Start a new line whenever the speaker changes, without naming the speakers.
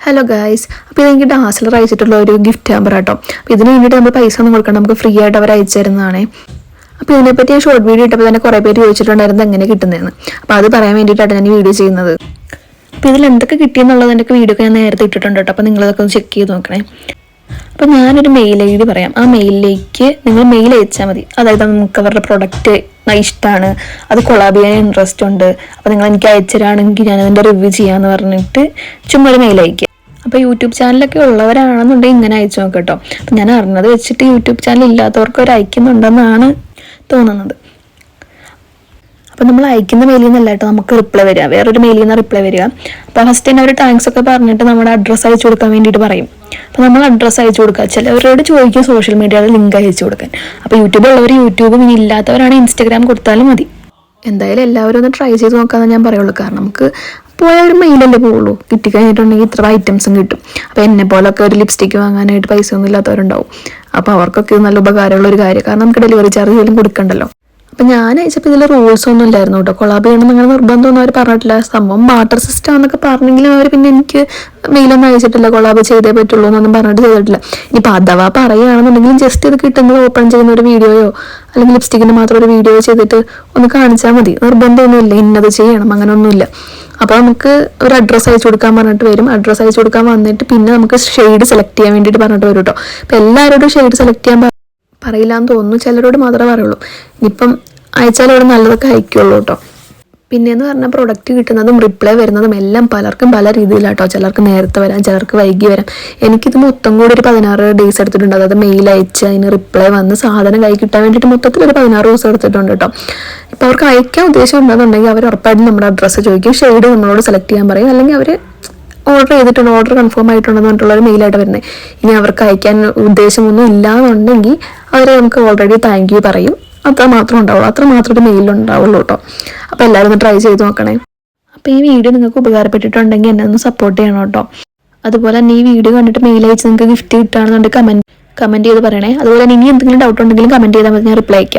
Hello guys അപ്പോൾ ഇതെനിക്ക് dazzler അയച്ചിട്ടുള്ള ഒരു ഗിഫ്റ്റ് നമ്പർ കേട്ടോ അപ്പോൾ ഇതിന് വേണ്ടിയിട്ട് നമ്മൾ പൈസ ഒന്നും കൊടുക്കണം നമുക്ക് ഫ്രീ ആയിട്ട് അവർ അയച്ചു അപ്പോൾ ഇതിനെപ്പറ്റി ഞാൻ ഷോർട്ട് വീഡിയോ ഇട്ടപ്പോൾ തന്നെ കുറേ പേര് ചോദിച്ചിട്ടുണ്ടായിരുന്നു എങ്ങനെ കിട്ടുന്നതെന്ന് അപ്പോൾ അത് പറയാൻ വേണ്ടിയിട്ടാണ് ഞാൻ വീഡിയോ ചെയ്യുന്നത്. അപ്പോൾ ഇതിൽ എന്തൊക്കെ കിട്ടിയെന്നുള്ളത് എന്റെ വീഡിയോ ഒക്കെ ഞാൻ നേരത്തെ ഇട്ടിട്ടുണ്ട് കേട്ടോ. അപ്പോൾ നിങ്ങളതൊക്കെ ഒന്ന് ചെക്ക് ചെയ്ത് നോക്കണേ. അപ്പോൾ ഞാനൊരു മെയിൽ ഐ ഡി പറയാം. ആ മെയിലിലേക്ക് നിങ്ങൾ മെയിൽ അയച്ചാൽ മതി. അതായത് നമുക്ക് അവരുടെ പ്രൊഡക്റ്റ് ഇഷ്ടമാണ് അത് കൊളാബ് ചെയ്യാൻ ഇൻട്രസ്റ്റ് ഉണ്ട്. അപ്പോൾ നിങ്ങൾ എനിക്ക് അയച്ചരാണെങ്കിൽ ഞാൻ അതിന്റെ റിവ്യൂ ചെയ്യാമെന്ന് പറഞ്ഞിട്ട് ചുമ്മാ ഒരു മെയിൽ അയക്കുക അപ്പോൾ യൂട്യൂബ് ചാനലൊക്കെ ഉള്ളവരാണെന്നുണ്ടെങ്കിൽ ഇങ്ങനെ അയച്ചു നോക്കാം കേട്ടോ. അപ്പം ഞാൻ അറിഞ്ഞത് വെച്ചിട്ട് യൂട്യൂബ് ചാനൽ ഇല്ലാത്തവർക്ക് അവർ അയക്കുന്നുണ്ടെന്നാണ് തോന്നുന്നത്. അപ്പം നമ്മൾ അയക്കുന്ന മെയിലിൽ നിന്നല്ല കേട്ടോ നമുക്ക് റിപ്ലൈ വരിക. വേറൊരു മെയിലിൽ നിന്ന് റിപ്ലൈ വരിക. അപ്പോൾ ഫസ്റ്റ് തന്നെ അവർ താങ്ക്സ് ഒക്കെ പറഞ്ഞിട്ട് നമ്മുടെ അഡ്രസ്സ് അയച്ചു കൊടുക്കാൻ വേണ്ടിയിട്ട് പറയും. അപ്പോൾ നമ്മൾ അഡ്രസ്സ് അയച്ചു കൊടുക്കുക. ചിലവരോട് ചോദിക്കും സോഷ്യൽ മീഡിയയുടെ ലിങ്ക് അയച്ചു കൊടുക്കാൻ. അപ്പോൾ യൂട്യൂബ് ഉള്ളവർ യൂട്യൂബും ഇനി ഇല്ലാത്തവരാണ് ഇൻസ്റ്റാഗ്രാം കൊടുത്താലും മതി. എന്തായാലും എല്ലാവരും ഒന്ന് ട്രൈ ചെയ്ത് നോക്കാമെന്ന് ഞാൻ പറയുള്ളൂ. കാരണം നമുക്ക് പോയ ഒരു മെയിലല്ലേ പോവുള്ളൂ. കിട്ടിക്കഴിഞ്ഞിട്ടുണ്ടെങ്കിൽ ഇത്ര ഐറ്റംസും കിട്ടും. അപ്പോൾ എന്നെ പോലൊക്കെ ഒരു ലിപ്സ്റ്റിക്ക് വാങ്ങാനായിട്ട് പൈസ ഒന്നും ഇല്ലാത്തവരുണ്ടാവും. അപ്പോൾ അവർക്കൊക്കെ നല്ല ഉപകാരമുള്ള ഒരു കാര്യം. കാരണം നമുക്ക് ഡെലിവറി ചാർജ് പോലും കൊടുക്കണ്ടല്ലോ. അപ്പം ഞാൻ അയച്ചപ്പോൾ ഇതിൽ റൂൾസ് ഒന്നും ഇല്ലായിരുന്നു കേട്ടോ. കൊളാബ് ചെയ്യണം അങ്ങനെ നിർബന്ധമൊന്നും അവർ പറഞ്ഞിട്ടില്ല. സംഭവം വാട്ടർ സിസ്റ്റം എന്നൊക്കെ പറഞ്ഞെങ്കിലും അവർ പിന്നെ എനിക്ക് മെയിലൊന്നും അയച്ചിട്ടില്ല. കൊളാബ് ചെയ്തേ പറ്റുള്ളൂ എന്നൊന്നും പറഞ്ഞിട്ട് ചെയ്തിട്ടില്ല. ഇനിയിപ്പോൾ അഥവാ പറയുകയാണെന്നുണ്ടെങ്കിലും ജസ്റ്റ് ഇത് കിട്ടുന്നത് ഓപ്പൺ ചെയ്യുന്ന ഒരു വീഡിയോയോ അല്ലെങ്കിൽ ലിപ്സ്റ്റിക്കിന് മാത്രം ഒരു വീഡിയോ ചെയ്തിട്ട് ഒന്ന് കാണിച്ചാൽ മതി. നിർബന്ധമൊന്നുമില്ല. ഇന്നത് ചെയ്യണം. അങ്ങനെയൊന്നുമില്ല അപ്പോൾ നമുക്ക് ഒരു അഡ്രസ്സ് അയച്ചു കൊടുക്കാൻ പറഞ്ഞിട്ട് വരും. അഡ്രസ്സ് അയച്ചു കൊടുക്കാൻ വന്നിട്ട് പിന്നെ നമുക്ക് ഷെയ്ഡ് സെലക്ട് ചെയ്യാൻ വേണ്ടിയിട്ട് പറഞ്ഞിട്ട് വരും കേട്ടോ അപ്പോൾ എല്ലാവരോടും ഷെയ്ഡ് സെലക്ട് ചെയ്യാൻ പറയില്ല എന്ന് തോന്നുന്നു. ചിലരോട് മാത്രമേ പറയുള്ളൂ. ഇനിയിപ്പം അയച്ചാൽ ഇവിടെ നല്ലതൊക്കെ അയക്കുള്ളൂ കേട്ടോ പിന്നെയെന്ന് പറഞ്ഞാൽ പ്രൊഡക്റ്റ് കിട്ടുന്നതും റിപ്ലൈ വരുന്നതും എല്ലാം പലർക്കും പല രീതിയിലാട്ടോ ചിലർക്ക് നേരത്തെ വരാം ചിലർക്ക് വൈകി വരാം. എനിക്കിത് മൊത്തം കൂടി ഒരു പതിനാറ് ഡേയ്സ് എടുത്തിട്ടുണ്ട്. അതായത് മെയിൽ അയച്ച് അതിന് റിപ്ലൈ വന്ന് സാധനം കൈ കിട്ടാൻ വേണ്ടിയിട്ട് മൊത്തത്തിൽ ഒരു പതിനാറ് ദിവസം എടുത്തിട്ടുണ്ട് കേട്ടോ അവർക്ക് അയക്കാൻ ഉദ്ദേശം ഉണ്ടെന്നുണ്ടെങ്കിൽ അവർ ഉറപ്പായിട്ടും നമ്മുടെ അഡ്രസ്സ് ചോദിക്കും. ഷെയ്ഡ് നമ്മളോട് സെലക്ട് ചെയ്യാൻ പറയും. അല്ലെങ്കിൽ അവർ ഓർഡർ ചെയ്തിട്ടുണ്ട് ഓർഡർ കൺഫേം ആയിട്ടുണ്ടെന്ന് പറഞ്ഞിട്ടുള്ള ഒരു മെയിലായിട്ട് വരുന്നത്. ഇനി അവർക്ക് അയക്കാൻ ഉദ്ദേശമൊന്നും ഇല്ല എന്നുണ്ടെങ്കിൽ അവർ നമുക്ക് ഓൾറെഡി താങ്ക് യു പറയും. അത്ര മാത്രം ഉണ്ടാവുള്ളൂ. അത്ര മാത്രം ഒരു മെയിൽ ഉണ്ടാവുള്ളൂ കേട്ടോ. അപ്പോൾ എല്ലാവരും ഒന്ന് ട്രൈ ചെയ്ത് നോക്കണേ. അപ്പോൾ ഈ വീഡിയോ നിങ്ങൾക്ക് ഉപകാരപ്പെട്ടിട്ടുണ്ടെങ്കിൽ എന്നെ ഒന്ന് സപ്പോർട്ട് ചെയ്യണം കേട്ടോ. അതുപോലെ തന്നെ ഈ വീഡിയോ കണ്ടിട്ട് മെയിൽ അയച്ച് നിങ്ങൾക്ക് ഗിഫ്റ്റ് കിട്ടുകയാണെന്നുണ്ടെങ്കിൽ കമന്റ് കമന്റ് ചെയ്ത് പറയണേ. അതുപോലെ തന്നെ ഇനി എന്തെങ്കിലും ഡൗട്ട് ഉണ്ടെങ്കിലും കമന്റ് ചെയ്താൽ മതി. ഞാൻ റിപ്ലൈ അയക്കാം.